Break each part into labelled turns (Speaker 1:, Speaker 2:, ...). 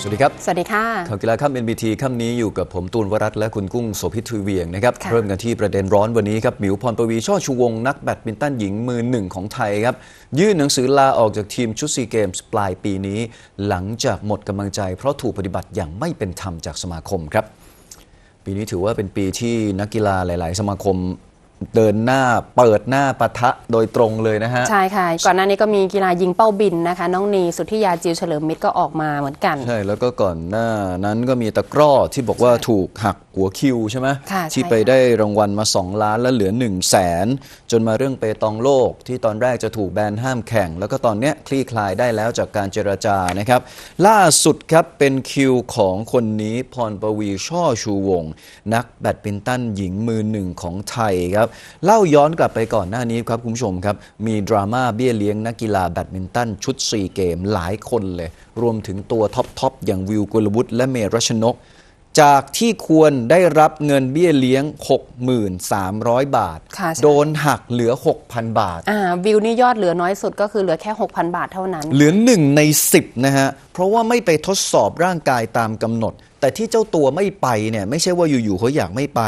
Speaker 1: สวัสดีครับ
Speaker 2: สวัสดีค่ะ
Speaker 1: ข่าวกีฬาค่ำ NBT ค่ำนี้อยู่กับผมตูนวรัตน์และคุณกุ้งโสภิตทุยเวียงนะครับ
Speaker 2: ค่ะ
Speaker 1: เริ่มกันที่ประเด็นร้อนวันนี้ครับหมิวพรปวีช่อชูวงศ์นักแบดมินตันหญิงมือหนึ่งของไทยครับ ยื่นหนังสือลาออกจากทีมชุดซีเกมส์ปลายปีนี้ หลังจากหมดกำลังใจ เพราะถูกปฏิบัติอย่างไม่เป็นธรรมจากสมาคมครับ ปีนี้ถือว่าเป็นปีที่นักกีฬาหลาย ๆ สมาคม เดินหน้าเปิดหน้าปะทะโดยตรงเลยนะฮะ
Speaker 2: ใช่ค่ะ ก่อนหน้านี้ก็มีกีฬายิงเป้าบินนะคะ น้องนีสุทธิยาจิวเฉลิมมิตรก็ออกมาเหมือนกัน
Speaker 1: ใช่ แล้วก็ก่อนหน้านั้นก็มีตะกร้อที่บอกว่าถูกหักหัวคิวใช่ไหม
Speaker 2: ค่ะ
Speaker 1: ที่
Speaker 2: ใช่
Speaker 1: ไป
Speaker 2: ค่ะ
Speaker 1: ได้รางวัลมา 2 ล้านแล้วเหลือ 1 0 0 0 0แสนจนมาเรื่องเปตองโลก ที่ตอนแรกจะถูกแบนห้ามแข่ง แล้วก็ตอนเนี้ยคลี่คลายได้แล้วจากการเจรจานะครับ ล่าสุดครับเป็นคิวของคนนี้พรประวีช่อชูวงศ์นักแบดมินตันหญิงมือหนึ่งของไทยครับเล่าย้อนกลับไปก่อนหน้านี้ครับคุณผู้ชมครับ มีดราม่าเบี้ยเลี้ยงนักกีฬาแบดมินตันชุด 4 เกมหลายคนเลย รวมถึงตัวท็อป ๆ อย่างวิวกุลวุฒิและเมรัชนก จากที่ควรได้รับเงินเบี้ยเลี้ยง 6,300 บาท
Speaker 2: ค่ะใช่
Speaker 1: โดนหักเหลือ 6,000 บาท
Speaker 2: อ่าวิวนี่ยอดเหลือน้อยสุดก็คือเหลือแค่ 6,000 บาทเท่านั้น
Speaker 1: เหลือหนึ่งใน 10 นะฮะ เพราะว่าไม่ไปทดสอบร่างกายตามกำหนด แต่ที่เจ้าตัวไม่ไปเนี่ย ไม่ใช่ว่าอยู่ ๆ เขาอยากไม่ไป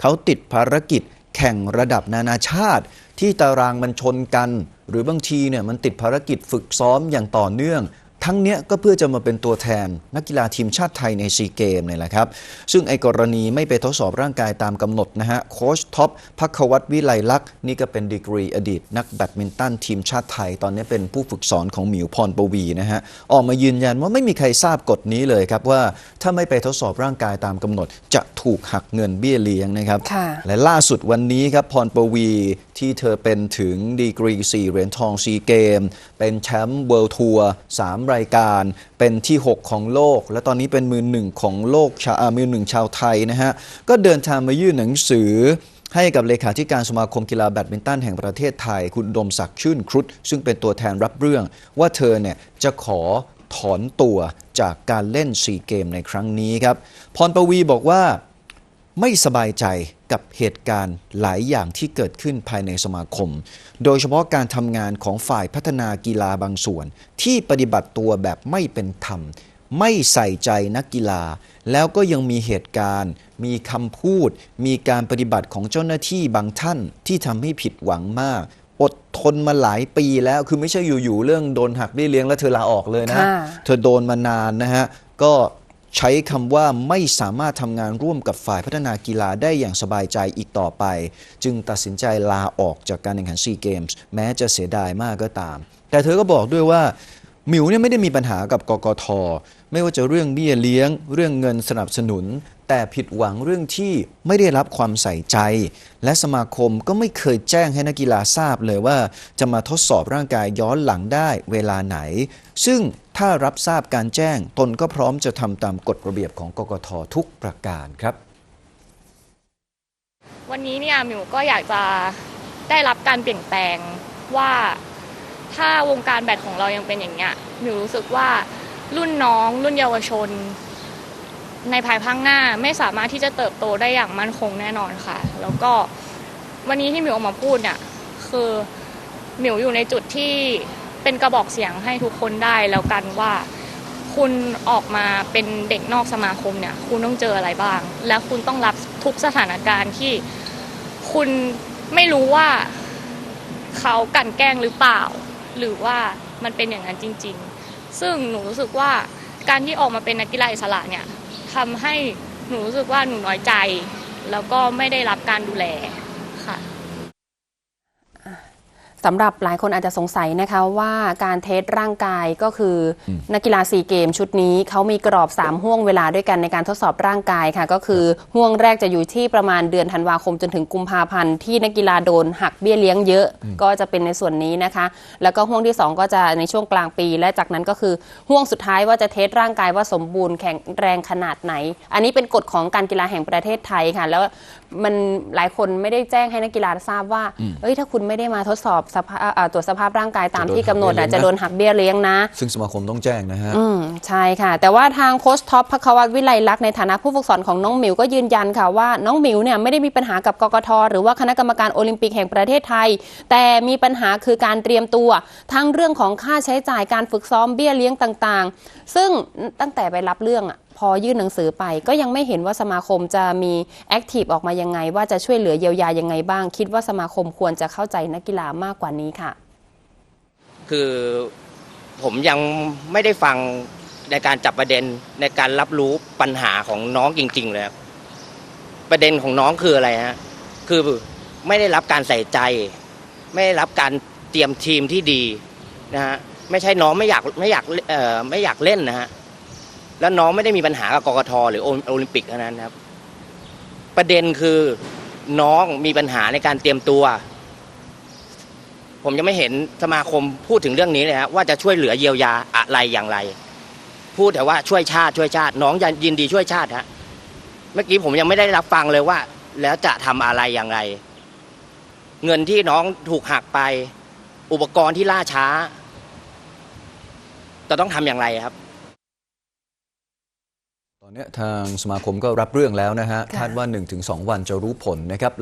Speaker 1: เขาติดภารกิจ แข่งระดับนานาชาติ ที่ตารางมันชนกัน หรือบางทีเนี่ยมันติดภารกิจฝึกซ้อมอย่างต่อเนื่อง ทั้งเนี้ยก็เพื่อจะมาเป็นตัวแทนนักกีฬาทีมชาติไทยในซีเกมเนี่ยแหละครับ ซึ่งไอ้กรณีไม่ไปทดสอบร่างกายตามกำหนดนะฮะโค้ชท็อปพักวัตรวิไลลักษณ์นี่ก็เป็นดีกรีอดีต นักแบดมินตันทีมชาติไทย ตอนนี้เป็นผู้ฝึกสอนของหมิวพรปวีนะฮะออกมายืนยันว่าไม่มีใครทราบกฎนี้เลยครับว่าถ้าไม่ไปทดสอบร่างกายตามกำหนด จะถูกหักเงินเบี้ยเลี้ยงนะครับ
Speaker 2: ค่ะ
Speaker 1: และล่าสุดวันนี้ครับพรปวี ที่เธอเป็นถึงดีกรี 4 เหรียญทองซีเกม เป็นแชมป์เวิลด์ทัวร์3รายการ เป็นที่ 6 ของโลก และตอนนี้เป็นมือหนึ่งของโลกชาอามือหนึ่งชาวไทยนะฮะ ก็เดินทางมายื่นหนังสือให้กับเลขาธิการสมาคมกีฬาแบดมินตันแห่งประเทศไทย คุณดมศักดิ์ชื่นครุฑซึ่งเป็นตัวแทนรับเรื่อง ว่าเธอเนี่ยจะขอถอนตัวจากการเล่นซีเกมในครั้งนี้ครับ พรปวีบอกว่าไม่สบายใจ กับเหตุการณ์หลายอย่างที่เกิดขึ้นภายในสมาคม โดยเฉพาะการทำงานของฝ่ายพัฒนากีฬาบางส่วน ที่ปฏิบัติตัวแบบไม่เป็นธรรม ไม่ใส่ใจนักกีฬา แล้วก็ยังมีเหตุการณ์ มีคำพูด มีการปฏิบัติของเจ้าหน้าที่บางท่านที่ทำให้ผิดหวังมาก อดทนมาหลายปีแล้วคือไม่ใช่อยู่ๆเรื่องโดนหักเบี้ยเลี้ยงแล้วเธอลาออกเลยนะ
Speaker 2: ค่ะ
Speaker 1: เธอโดนมานานนะฮะก็ ใช้คำว่าไม่สามารถทำงานร่วมกับฝ่ายพัฒนากีฬาได้อย่างสบายใจอีกต่อไป จึงตัดสินใจลาออกจากการแข่งขันซีเกมส์แม้จะเสียดายมากก็ตาม แต่เธอก็บอกด้วยว่าหมิวเนี่ยไม่ได้มีปัญหากับกกท ไม่ว่าจะเรื่องเบี้ยเลี้ยง เรื่องเงินสนับสนุน แต่ผิดหวังเรื่องที่ไม่ได้รับความใส่ใจ และสมาคมก็ไม่เคยแจ้งให้นักกีฬาทราบเลยว่า จะมาทดสอบร่างกายย้อนหลังได้เวลาไหน ซึ่ง ถ้ารับทราบการแจ้ง ตนก็พร้อมจะทำตามกฎระเบียบของกกททุกประการครับ
Speaker 3: วันนี้เนี่ยมิวก็อยากจะได้รับการเปลี่ยนแปลงว่าถ้าวงการแบดของเรายังเป็นอย่างเงี้ยมิวรู้สึกว่ารุ่นน้อง รุ่นเยาวชน ในภายภาคหน้าไม่สามารถที่จะเติบโตได้อย่างมั่นคงแน่นอนค่ะ แล้วก็วันนี้ที่มิวออกมาพูดเนี่ยคือหมิวอยู่ในจุดที่ เป็นกระบอกเสียงให้ทุกคนได้แล้วกันว่า คุณออกมาเป็นเด็กนอกสมาคมเนี่ย คุณต้องเจออะไรบ้าง และคุณต้องรับทุกสถานการณ์ที่คุณไม่รู้ว่าเขากลั่นแกล้งหรือเปล่า หรือว่ามันเป็นอย่างนั้นจริง ๆ ซึ่งหนูรู้สึกว่าการที่ออกมาเป็นนักกีฬาอิสระเนี่ยทำให้หนูรู้สึกว่าหนูน้อยใจ แล้วก็ไม่ได้รับการดูแลค่ะ
Speaker 2: สำหรับหลายคนอาจจะสงสัยนะคะว่าการเทสร่างกายก็คืออนักกีฬาซีเกมชุดนี้เขามีกรอบ 3 ห่วงเวลาด้วยกันในการทดสอบร่างกายค่ะ ก็คือห่วงแรกจะอยู่ที่ประมาณเดือนธันวาคมจนถึงกุมภาพันธ์ที่นักกีฬาโดนหักเบี้ยเลี้ยงเยอะ ก็จะเป็นในส่วนนี้นะคะ แล้วก็ห่วงที่ 2 ก็จะในช่วงกลางปี และจากนั้นก็คือห่วงสุดท้ายว่าจะเทสร่างกายว่าสมบูรณ์แข็งแรงขนาดไหน อันนี้เป็นกฎของการกีฬาแห่งประเทศไทยค่ะ แล้วมันหลายคนไม่ได้แจ้งให้นักกีฬาทราบว่าเอ้ยถ้าคุณไม่ได้มาทดสอบสภาพอ่าตรวจสภาพร่างกายตาม
Speaker 1: จะโดน
Speaker 2: ที่กำหนด
Speaker 1: หั
Speaker 2: อะ
Speaker 1: กเบี้ยเลี้ยงนะ
Speaker 2: จะโดนหักเบี้ยเลี้ยงนะ
Speaker 1: ซึ่งสมาคมต้องแจ้งนะฮะ
Speaker 2: อืมใช่ค่ะ แต่ว่าทางโค้ชท็อปพักวัตวิไลลักษณ์ในฐานะผู้ฝึกสอนของน้องหมิวก็ยืนยันค่ะว่าน้องหมิวเนี่ยไม่ได้มีปัญหากับกกทหรือว่าคณะกรรมการโอลิมปิกแห่งประเทศไทย แต่มีปัญหาคือการเตรียมตัว ทั้งเรื่องของค่าใช้จ่ายการฝึกซ้อมเบี้ยเลี้ยงต่าง ๆ ซึ่งตั้งแต่ไปรับเรื่องอะ พอยื่นหนังสือไป ก็ยังไม่เห็นว่าสมาคมจะมีแอคทีฟออกมายังไง ว่าจะช่วยเหลือเยียวยายังไงบ้าง คิดว่าสมาคมควรจะเข้าใจนักกีฬามากกว่านี้ค่ะ
Speaker 4: คือผมยังไม่ได้ฟังในการจับประเด็นในการรับรู้ปัญหาของน้องจริง ๆ เลยครับประเด็นของน้องคืออะไรฮะคือไม่ได้รับการใส่ใจ ไม่ได้รับการเตรียมทีมที่ดีนะฮะไม่ใช่น้องไม่อยากไม่อยากไม่อยากเล่นนะฮะ แล้วน้องไม่ได้มีปัญหากับกกทหรือโอลิมปิกเท่านั้นครับ ประเด็นคือน้องมีปัญหาในการเตรียมตัว ผมยังไม่เห็นสมาคมพูดถึงเรื่องนี้เลยฮะว่าจะช่วยเหลือเยียวยาอะไรอย่างไร พูดแต่ว่าช่วยชาติช่วยชาติ น้องยินดีช่วยชาติฮะเมื่อกี้ผมยังไม่ได้รับฟังเลยว่า แล้วจะทำอะไรอย่างไร เงินที่น้องถูกหักไป อุปกรณ์ที่ล่าช้าจะต้องทำอย่างไรครับ
Speaker 1: ตอนเนี้ยทางสมาคมก็รับเรื่องแล้วนะฮะ
Speaker 2: ค่ะ
Speaker 1: คาดว่า 1-2 วันจะรู้ผลนะครับ